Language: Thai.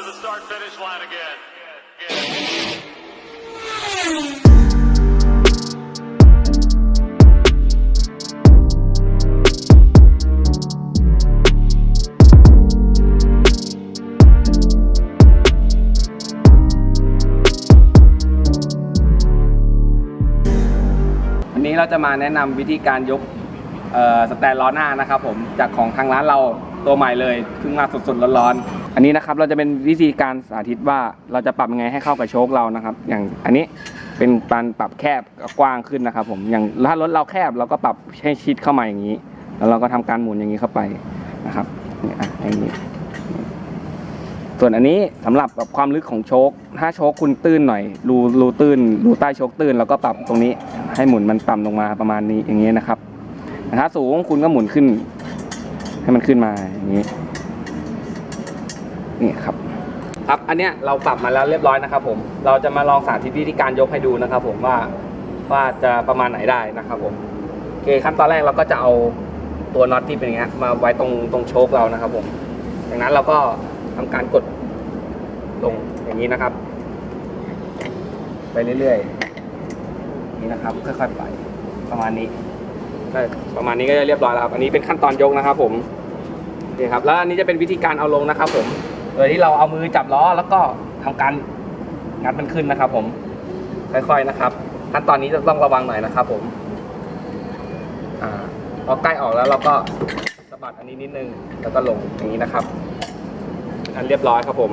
to the start finish line again. Again. วันนี้เราจะมาแนะนำวิธีการยกสแตนล้อหน้านะครับผมจากของทางร้านเราตัวใหม่เลยเพิ่งมาสดๆร้อนๆ อันนี้นะครับเราจะเป็นวิธีการสาธิตว่าเราจะปรับยังไงให้เข้ากับโชคเรานะครับ อย่างอันนี้เป็นการปรับแคบกว้างขึ้นนะครับ ผมอย่างถ้ารถเราแคบเราก็ปรับให้ชิดเข้ามาอย่างนี้ แล้วเราก็ทำการหมุนอย่างนี้เข้าไปนะครับนี่อะอย่างนี้ส่วนอันนี้สำหรับแบบความลึกของโชคถ้าโชคคุณตื้นหน่อยรูรูตื้นรูใต้โชคตื้นเราก็ปรับตรงนี้ ให้หมุนมันต่ำลงมาประมาณนี้อย่างนี้นะครับถ้าสูงคุณก็หมุนขึ้น ให้มันขึ้นมาอย่างนี้ นี่ครับครับอันเนี้ยเราปรับมาแล้วเรียบร้อยนะครับผมเราจะมาลองสาธิตวิธีการยกให้ดูนะครับผมว่าว่าจะประมาณไหนได้นะครับผมโอเคขั้นตอนแรกเราก็จะเอาตัวน็อตที่เป็นอย่างเงี้ยมาไว้ตรงตรงโชคเรานะครับผมจากนั้นเราก็ทำการกดลงอย่างนี้นะครับ ไปเรื่อยๆนี่นะครับค่อยๆไปประมาณนี้ก็ประมาณนี้ก็จะเรียบร้อยแล้วครับอันนี้เป็นขั้นตอนยกนะครับ ผมนี่ครับแล้วอันนี้จะเป็นวิธีการเอาลงนะครับ ผม โดยที่เราเอามือจับล้อแล้วก็ทำการงัดมันขึ้นนะครับ ผมค่อยๆนะครับขั้นตอนนี้จะต้องระวังหน่อยนะครับ ผมอ่าพอใกล้ออกแล้วเราก็สะบัดอันนี้นิดนึงแล้วก็ลงอย่างนี้นะครับ อันเรียบร้อยครับผม